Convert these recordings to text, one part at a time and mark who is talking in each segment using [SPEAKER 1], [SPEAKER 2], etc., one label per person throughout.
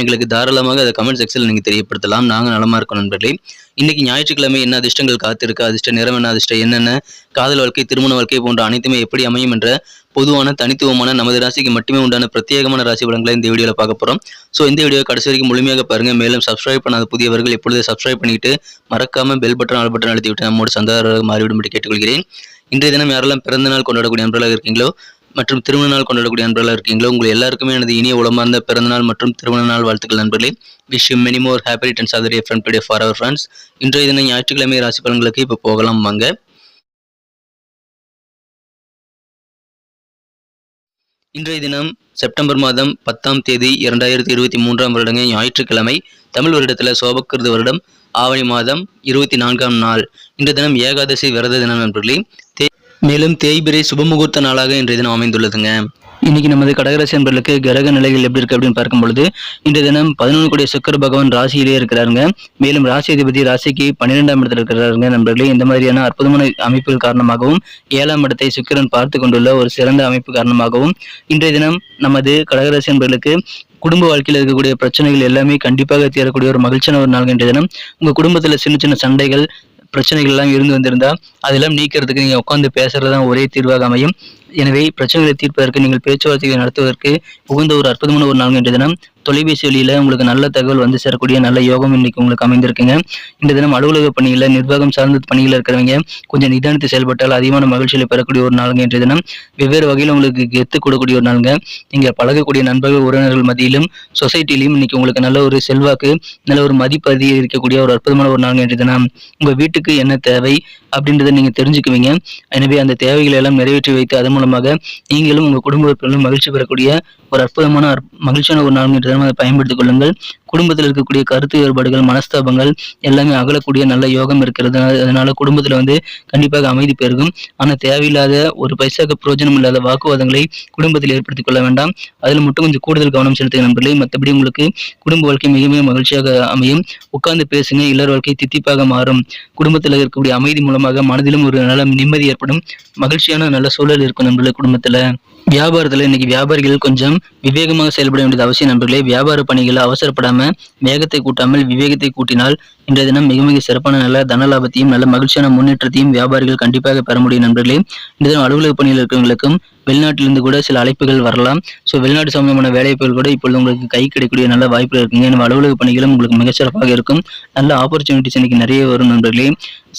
[SPEAKER 1] எங்களுக்கு தாராளமாக அதை கமெண்ட் செக்ஷனில் நீங்கள் தெரியப்படுத்தலாம். நாங்கள் நலமாக இருக்கோம் நண்பர்களே. இன்னைக்கு ஞாயிற்றுக்கிழமை என்ன அதிர்ஷ்டங்கள் காத்திருக்கு? அதிர்ஷ்ட நிறம் என்ன? அதிர்ஷ்டம் என்னென்ன? காதல் வாழ்க்கை திருமண வாழ்க்கை போன்ற அனைத்துமே எப்படி அமையும் என்ற பொதுவான தனித்துவமான நமது ராசிக்கு மட்டுமே உண்டான பிரத்யேகமான ராசி பலன்களை இந்த வீடியோவில் பார்க்க போகிறோம் ஸோ இந்த வீடியோ கடைசி வரைக்கும் முழுமையாக பாருங்க. மேலும் சப்ஸ்கிரைப் பண்ணாத புதியவர்கள் எப்பொழுது சப்ஸ்கிரைப் பண்ணிட்டு மறக்காம பெல் பட்டன் ஆல் பட்டன் அழுத்தி விட்டு நம்மோட சந்தாதாரராக மாறிவிடும்படி கேட்டுக்கொள்கிறேன். இன்றைய தினம் யாரெல்லாம் பிறந்த நாள் கொண்டாடக்கூடிய நண்பர்களாக இருக்கீங்களோ மற்றும் திருமண நாள் கொண்டாடக்கூடிய நண்பர்களாக இருக்கீங்களோ? உங்கள் எல்லாருக்குமே எனது இனிய உளமார்ந்த பிறந்த நாள் மற்றும் திருமண நாள் வாழ்த்துக்கள் நண்பர்களே. Wish you many more happy returns of the friend today for our friends இன்றைய தினம் ஞாயிற்றுக்கிழமை ராசி பலன்களுக்கு இப்போ போகலாம் வாங்க. இன்றைய தினம் செப்டம்பர் மாதம் பத்தாம் தேதி இரண்டாயிரத்தி இருபத்தி மூன்றாம் வருடங்க ஞாயிற்றுக்கிழமை. தமிழ் வருடத்தில் சோபக்கிருது வருடம் ஆவணி மாதம் இருபத்தி நான்காம் நாள். இன்றைய தினம் ஏகாதசி விரத தினம் நண்பர்களே. தே மேலும் தேய்பிரை சுபமுகூர்த்த நாளாக இன்றைய தினம் அமைந்துள்ளதுங்க. இன்னைக்கு நமது கடகராசி நண்பர்களுக்கு கிரக நிலைகள் எப்படி இருக்கு அப்படின்னு பார்க்கும் பொழுது இன்றைய தினம் பதினொன்று கோடி சுக்கர பகவான் ராசியிலே இருக்கிறாருங்க. மேலும் ராசி அதிபதி ராசிக்கு பன்னிரெண்டாம் இடத்துல இருக்கிறாருங்க நண்பர்களே. இந்த மாதிரியான அற்புதமான அமைப்புகள் காரணமாகவும் ஏழாம் இடத்தை சுக்கிரன் பார்த்து கொண்டுள்ள ஒரு சிறந்த அமைப்பு காரணமாகவும் இன்றைய தினம் நமது கடகராசி நண்பர்களுக்கு குடும்ப வாழ்க்கையில் இருக்கக்கூடிய பிரச்சனைகள் எல்லாமே கண்டிப்பாக தீரக்கூடிய ஒரு மகிழ்ச்சியான ஒரு நாள் இன்றைய தினம். உங்க குடும்பத்துல சின்ன சின்ன சண்டைகள் பிரச்சனைகள் எல்லாம் இருந்து வந்திருந்தா அதெல்லாம் நீக்கிறதுக்கு நீங்க உட்காந்து பேசுறதுதான் ஒரே தீர்வாக அமையும். எனவே பிரச்சனைகளை தீர்ப்பதற்கு நீங்கள் பேச்சுவார்த்தைகளை நடத்துவதற்கு உகந்த ஒரு அற்புதமான ஒரு நாள் என்ற தினம். தொலைபேசி வழியில உங்களுக்கு நல்ல தகவல் வந்து சேரக்கூடிய நல்ல யோகம் இன்னைக்கு உங்களுக்கு அமைந்திருக்குங்க. இந்த தினம் அலுவலக பணியில நிர்வாகம் சார்ந்த பணியில் இருக்கிறவங்க கொஞ்சம் நிதானித்து செயல்பட்டால் அதிகமான மகிழ்ச்சியில் பெறக்கூடிய ஒரு நாளுங்க இன்றைய தினம். வெவ்வேறு வகையில் உங்களுக்கு கெத்து கொடுக்கக்கூடிய ஒரு நாளுங்க. நீங்க பழகக்கூடிய நண்பர்கள் உறவினர்கள் மத்தியிலும் சொசைட்டிலையும் இன்னைக்கு உங்களுக்கு நல்ல ஒரு செல்வாக்கு நல்ல ஒரு மதிப்பு அதிகரிக்கக்கூடிய ஒரு அற்புதமான ஒரு நாளுங்க இன்றைய தினம். உங்க வீட்டுக்கு என்ன தேவை அப்படின்றத நீங்க தெரிஞ்சுக்குவீங்க. எனவே அந்த தேவைகளை எல்லாம் நிறைவேற்றி வைத்து அதன் மூலமாக நீங்களும் உங்க குடும்ப உறுப்பினர்களும் மகிழ்ச்சி பெறக்கூடிய ஒரு அற்புதமான மகிழ்ச்சியான ஒரு நாள் என்று அதை பயன்படுத்திக் கொள்ளுங்கள். குடும்பத்தில் இருக்கக்கூடிய கருத்து வேறுபாடுகள் மனஸ்தாபங்கள் எல்லாமே அகலக்கூடிய நல்ல யோகம் இருக்கிறது. அதனால- குடும்பத்துல வந்து கண்டிப்பாக அமைதி பெருகும். ஆனா தேவையில்லாத ஒரு பைசாக்கு பிரயோஜனம் இல்லாத வாக்குவாதங்களை குடும்பத்தில் ஏற்படுத்திக் கொள்ள வேண்டாம். அதில் மட்டும் கொஞ்சம் கூடுதல் கவனம் செலுத்துக நண்பர்களே. மற்றபடி உங்களுக்கு குடும்ப வாழ்க்கை மிக மிக மகிழ்ச்சியாக அமையும். உட்கார்ந்து பேசுங்க இல்லற வாழ்க்கை தித்திப்பாக மாறும். குடும்பத்தில் இருக்கக்கூடிய அமைதி மூலமாக மனதிலும் ஒரு நல்ல நிம்மதி ஏற்படும். மகிழ்ச்சியான நல்ல சூழல் இருக்கும் நண்பர்களே குடும்பத்துல. வியாபாரத்தில் இன்னைக்கு வியாபாரிகள் கொஞ்சம் விவேகமாக செயல்பட வேண்டியது அவசியம் நண்பர்களே. வியாபார பணிகளை அவசரப்படாம வேகத்தை கூட்டாமல் விவேகத்தை கூட்டினால் இன்றைய தினம் மிக மிக சிறப்பான நல்ல தன லாபத்தையும் நல்ல மகிழ்ச்சியான முன்னேற்றத்தையும் வியாபாரிகள் கண்டிப்பாக பெற முடியும் நண்பர்களே. இன்றைய தினம் அலுவலக பணியில் இருக்கிறவங்களுக்கும் வெளிநாட்டிலிருந்து கூட சில அழைப்புகள் வரலாம். ஸோ வெளிநாட்டு சம்பந்தமான வேலைவாய்ப்புகள் கூட இப்பொழுது உங்களுக்கு கை கிடைக்கக்கூடிய நல்ல வாய்ப்புகள் இருக்குங்க. நம்ம அலுவலக பணிகளும் உங்களுக்கு மிகச்சிறப்பாக இருக்கும். நல்ல ஆப்பர்ச்சுனிட்டிஸ் இன்னைக்கு நிறைய வரும் நண்பர்களே.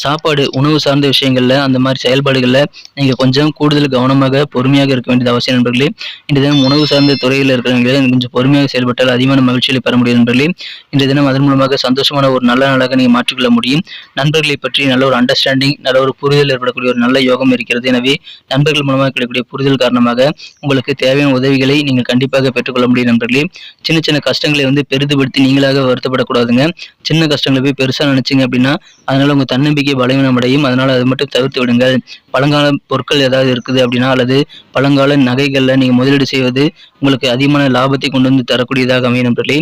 [SPEAKER 1] சாப்பாடு உணவு சார்ந்த விஷயங்கள்ல அந்த மாதிரி செயல்பாடுகளில் நீங்கள் கொஞ்சம் கூடுதல் கவனமாக பொறுமையாக இருக்க வேண்டியது அவசியம் நண்பர்களே. இன்றைய தினம் உணவு சார்ந்த துறையில் இருக்கிறவங்களே கொஞ்சம் பொறுமையாக செயல்பட்டால் அதிகமான மகிழ்ச்சிகளை பெற முடியும் நண்பர்களே. இன்றைய தினம் அதன் மூலமாக சந்தோஷமான ஒரு நல்ல நாளாக நீங்கள் மாற்றிக்கொள்ள முடியும். நண்பர்களை பற்றி நல்ல ஒரு அண்டர்ஸ்டாண்டிங் நல்ல ஒரு புரிதல் ஏற்படக்கூடிய ஒரு நல்ல யோகம் இருக்கிறது. எனவே நண்பர்கள் மூலமாக கிடைக்கக்கூடிய புரிதல் காரணமாக உங்களுக்கு தேவையான உதவிகளை நீங்கள் கண்டிப்பாக பெற்றுக்கொள்ள முடியும் நண்பர்களே. சின்ன சின்ன கஷ்டங்களை வந்து பெரிதுபடுத்தி நீங்களாக வருத்தப்படக்கூடாதுங்க. சின்ன கஷ்டங்களை போய் பெருசா நினைச்சீங்க அப்படின்னா அதனால உங்க தன்னம்பிக்கை பலவீனம் அடையும் அதனால அதை மட்டும் தவிர்த்து விடுங்கள். பழங்கால பொருட்கள் ஏதாவது இருக்குது அப்படின்னா அல்லது பழங்கால நகைகள்ல நீங்க முதலீடு செய்வது உங்களுக்கு அதிகமான லாபத்தை கொண்டு வந்து தரக்கூடியதாக அமையும் நண்பர்களே.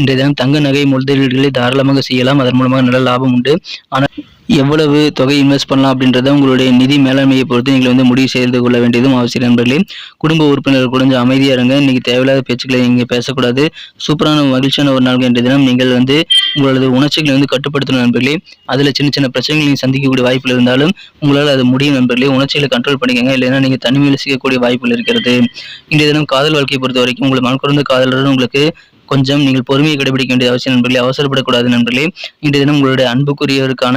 [SPEAKER 1] இன்றைய தினம் தங்க நகை முதலீடுகளை தாராளமாக செய்யலாம். அதன் மூலமாக நல்ல லாபம் உண்டு. ஆனால் எவ்வளவு தொகை இன்வெஸ்ட் பண்ணலாம் அப்படின்றத உங்களுடைய நிதி மேலாண்மையை பொறுத்து நீங்கள் வந்து முடிவு செய்து கொள்ள வேண்டியதும் அவசியம் நண்பர்களே. குடும்ப உறுப்பினர்கள் கொஞ்சம் அமைதியாக இருங்க. இன்னைக்கு தேவையில்லாத பேச்சுக்களை நீங்கள் பேசக்கூடாது. சூப்பரான மகிழ்ச்சியான ஒரு நாள் என்ற தினம் நீங்கள் வந்து உங்களது உணர்ச்சிகளை வந்து கட்டுப்படுத்தணும் நண்பர்களே. அதுல சின்ன சின்ன பிரச்சனைகள் நீங்கள் சந்திக்கக்கூடிய வாய்ப்புகள் இருந்தாலும் உங்களால் அது முடியும் நண்பர்களே. உணர்ச்சிகளை கண்ட்ரோல் பண்ணிக்கங்க. இல்லைன்னா நீங்க தனிமையில் சிக்கக்கூடிய வாய்ப்புகள் இருக்கிறது. இன்றைய தினம் காதல் வாழ்க்கையை பொறுத்த வரைக்கும் உங்களை மனக்குறந்த காதலர் உங்களுக்கு கொஞ்சம் நீங்கள் பொறுமையை கடைபிடிக்க வேண்டிய அவசியம் நண்பர்களே அவசரப்படக்கூடாது நண்பர்களே. இன்றைய தினம் உங்களுடைய அன்புக்குரியவருக்கான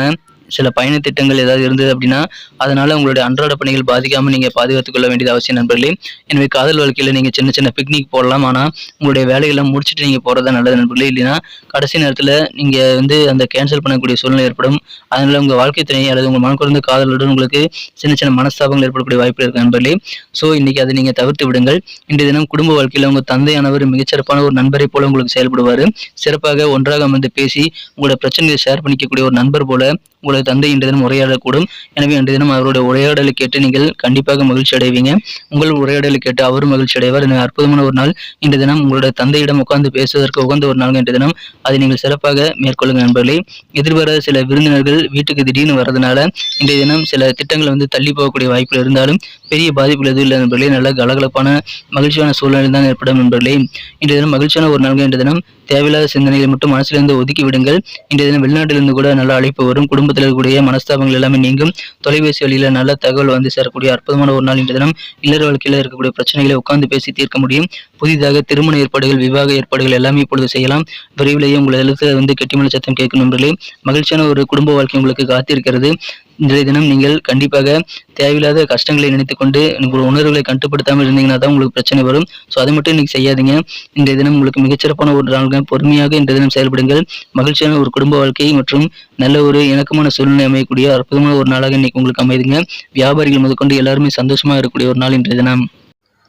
[SPEAKER 1] சில பயண திட்டங்கள் ஏதாவது இருந்தது அப்படின்னா அதனால உங்களுடைய அன்றாட பணிகள் பாதிக்காமல் நீங்கள் பாதுகாத்துக் கொள்ள வேண்டியது அவசியம் நண்பர்களே. எனவே காதல் வாழ்க்கையில் நீங்கள் சின்ன சின்ன பிக்னிக் போடலாம். ஆனால் உங்களுடைய வேலையெல்லாம் முடிச்சுட்டு நீங்கள் போகிறதா நல்லது நண்பர்களே. இல்லைன்னா கடைசி நேரத்தில் நீங்கள் வந்து அந்த கேன்சல் பண்ணக்கூடிய சூழ்நிலை ஏற்படும். அதனால் உங்கள் வாழ்க்கை துணை அல்லது உங்கள் மனக்குறந்த காதலுடன் உங்களுக்கு சின்ன சின்ன மனஸ்தாபங்கள் ஏற்படக்கூடிய வாய்ப்பு இருக்கு நண்பர்களே. ஸோ இன்றைக்கி அதை நீங்கள் தவிர்த்து விடுங்கள். இன்றைய தினம் குடும்ப வாழ்க்கையில் உங்கள் தந்தையானவர் மிகச்சிறப்பான ஒரு நண்பரை போல உங்களுக்கு செயல்படுவார். சிறப்பாக ஒன்றாக அமர்ந்து பேசி உங்களோட பிரச்சனையை ஷேர் பண்ணிக்கக்கூடிய ஒரு நண்பர் போல உங்களை உங்களது தந்தை இன்று தினம் உரையாடக்கூடும். எனவே இன்று தினம் அவருடைய உரையாடலை கேட்டு நீங்கள் கண்டிப்பாக மகிழ்ச்சி அடைவீங்க. உங்கள் உரையாடலை கேட்டு அவரும் மகிழ்ச்சி அடைவார். எனவே அற்புதமான ஒரு நாள் இன்று தினம் உங்களுடைய தந்தையிடம் உட்கார்ந்து பேசுவதற்கு உகந்த ஒரு நாள் இன்று தினம் அதை நீங்கள் சிறப்பாக மேற்கொள்ளுங்க நண்பர்களே. எதிர்பாராத சில விருந்தினர்கள் வீட்டுக்கு திடீர்னு வர்றதுனால இன்றைய தினம் சில திட்டங்கள் வந்து தள்ளி போகக்கூடிய வாய்ப்புகள் இருந்தாலும் பெரிய பாதிப்புகள் எதுவும் இல்லை நண்பர்களே. நல்ல கலகலப்பான மகிழ்ச்சியான சூழ்நிலை தான் ஏற்படும் நண்பர்களே. இன்றைய தினம் மகிழ்ச்சியான ஒரு நாள்கள் இன்றைய தினம் தேவையில்லாத சிந்தனைகளை மட்டும் மனசிலிருந்து ஒதுக்கி விடுங்கள். இன்றைய தினம் வெளிநாட்டிலிருந்து கூட நல்ல அழைப்பு வரும். குடும்பத்தில் இருக்கக்கூடிய மனஸ்தாபங்கள் எல்லாமே நீங்கும். தொலைபேசி வழியில் நல்ல தகவல் வந்து சேரக்கூடிய அற்புதமான ஒரு நாள் இன்றைய தினம். இல்லற வாழ்க்கையில் இருக்கக்கூடிய பிரச்சனைகளை உட்கார்ந்து பேசி தீர்க்க முடியும். புதிதாக திருமண ஏற்பாடுகள் விவாக ஏற்பாடுகள் எல்லாமே இப்பொழுது செய்யலாம். விரைவிலேயே உங்களை எழுத்து வந்து கெட்டிமலை சத்தம் கேட்கும் நண்பர்களே மகிழ்ச்சியான ஒரு குடும்ப வாழ்க்கை உங்களுக்கு காத்திருக்கிறது. இன்றைய தினம் நீங்கள் கண்டிப்பாக தேவையில்லாத கஷ்டங்களை நினைத்துக்கொண்டு உங்கள் உணர்வுகளை கட்டுப்படுத்தாமல் இருந்தீங்கன்னா தான் உங்களுக்கு பிரச்சனை வரும். ஸோ அதை மட்டும் இன்னைக்கு செய்யாதீங்க. இன்றைய தினம் உங்களுக்கு மிகச்சிறப்பான ஒரு நாள்கள் பொறுமையாக இன்றைய தினம் செயல்படுங்கள். மகிழ்ச்சியான ஒரு குடும்ப வாழ்க்கை மற்றும் நல்ல ஒரு இணக்கமான சூழ்நிலை அமையக்கூடிய அற்புதமான ஒரு நாளாக இன்னைக்கு உங்களுக்கு அமைதுங்க. வியாபாரிகள் முதற்கொண்டு எல்லாருமே சந்தோஷமா இருக்கக்கூடிய ஒரு நாள் இன்றைய தினம்.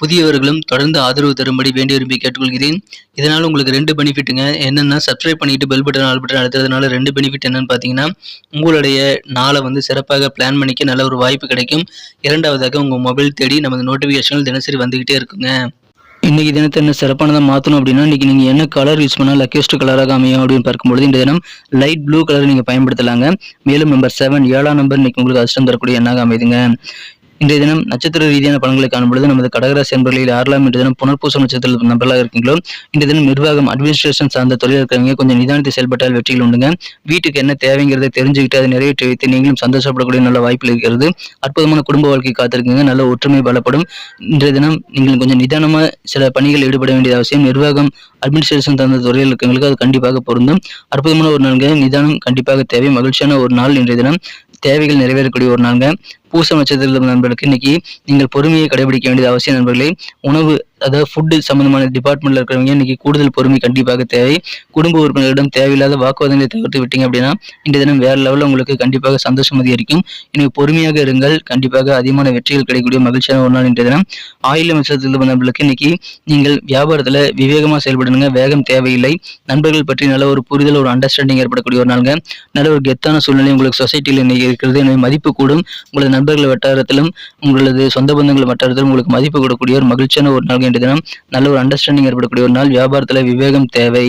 [SPEAKER 1] புதியவர்களும் தொடர்ந்து ஆதரவு தரும்படி வேண்டி விரும்பி கேட்டுக்கொள்கிறேன். இதனால் உங்களுக்கு ரெண்டு பெனிஃபிட்டுங்க என்னென்னா சப்ஸ்கிரைப் பண்ணிட்டு பெல் பட்டன் ஆல் பட்டன் அழுத்துறதுனால ரெண்டு பெனிஃபிட் என்னன்னு பார்த்தீங்கன்னா உங்களுடைய நாளை வந்து சிறப்பாக பிளான் பண்ணிக்க நல்ல ஒரு வாய்ப்பு கிடைக்கும். இரண்டாவதாக உங்கள் மொபைல் தேடி நமது நோட்டிஃபிகேஷன்கள் தினசரி வந்துக்கிட்டே இருக்குங்க. இன்றைக்கி தினத்தை என்ன சிறப்பானதாக மாற்றணும் அப்படின்னா இன்றைக்கி நீங்கள் என்ன கலர் யூஸ் பண்ணால் லக்கெஸ்ட் கலராக அமையும் அப்படின்னு பார்க்கும்போது இந்த தினம் லைட் ப்ளூ கலர் நீங்கள் பயன்படுத்தலாங்க. மேலும் நம்பர் செவன் ஏழாம் நம்பர் இன்னைக்கு உங்களுக்கு அதிர்ஷ்டம் தரக்கூடிய எண்ணாக அமைதுங்க. இன்றைய தினம் நட்சத்திர ரீதியான பலன்களை காணும்பொழுது நமது கடகராசி என்பர்களில் ஆறலாம் இன்றைய தினம் புனர்பூசம் நட்சத்திர நபர்களாக இருக்கீங்களோ இன்றைய தினம் நிர்வாகம் அட்மினிஸ்ட்ரேஷன் சார்ந்த தொழில் இருக்கிறவங்க கொஞ்சம் நிதானத்தை செயல்பட்டால் வெற்றிகள் உண்டுங்க. வீட்டுக்கு என்ன தேவைங்கிறத தெரிஞ்சுக்கிட்டு அதை நிறைவேற்றி வைத்து நீங்களும் சந்தோஷப்படக்கூடிய நல்ல வாய்ப்பு இருக்கிறது. அற்புதமான குடும்ப வாழ்க்கை காத்திருக்குங்க. நல்ல ஒற்றுமை பலப்படும். இன்றைய தினம் நீங்கள் கொஞ்சம் நிதானமாக சில பணிகள் ஈடுபட வேண்டிய அவசியம். நிர்வாகம் அட்மினிஸ்ட்ரேஷன் சார்ந்த துறையில் இருக்கவங்களுக்கு அது கண்டிப்பாக பொருந்தும். அற்புதமான ஒரு நாள்ங்க. நிதானம் கண்டிப்பாக தேவை. மகிழ்ச்சியான ஒரு நாள் இன்றைய தினம். தேவைகள் நிறைவேறக்கூடிய ஒரு நாள்ங்க. பூச நட்சத்திர நண்பர்களுக்கு இன்னைக்கு நீங்கள் பொறுமையை கடைபிடிக்க வேண்டியது அவசியம் நண்பர்களே. உணவு அதாவது ஃபுட்டு சம்பந்தமான டிபார்ட்மெண்ட்ல இருக்கிறவங்க இன்னைக்கு கூடுதல் பொறுமை கண்டிப்பாக தேவை. குடும்ப உறுப்பினர்களிடம் தேவையில்லாத வாக்குவாதங்களை தவிர்த்து விட்டீங்க அப்படின்னா இந்த தினம் வேற லெவலில் உங்களுக்கு கண்டிப்பாக சந்தோஷம் அதிகரிக்கும். இன்னைக்கு பொறுமையாக இருங்கள். கண்டிப்பாக அதிகமான வெற்றிகள் கிடைக்கக்கூடிய மகிழ்ச்சியான ஒரு நாள் இன்றைய தினம். ஆயில நட்சத்திரத்தில் நண்பர்களுக்கு இன்னைக்கு நீங்கள் வியாபாரத்தில் விவேகமாக செயல்படணுங்க வேகம் தேவையில்லை. நண்பர்கள் பற்றி நல்ல ஒரு புரிதல் ஒரு அண்டர்ஸ்டாண்டிங் ஏற்படக்கூடிய ஒரு நாளுங்க. நல்ல ஒரு கெத்தான சூழ்நிலை உங்களுக்கு சொசைட்டியில் இன்னைக்கு இருக்கிறது. எனவே மதிப்பு கூடும். உங்களது நண்பர்கள் வட்டாரத்திலும் உங்களது சொந்த பந்தங்கள் வட்டாரத்திலும் உங்களுக்கு மதிப்பு கொடுக்கக்கூடிய ஒரு மகிழ்ச்சியான ஒரு நாள் இன்றைய தினம் நல்ல ஒரு அண்டர்ஸ்டாண்டிங் ஏற்படக்கூடிய ஒரு நாள் வியாபாரத்தில் விவேகம் தேவை.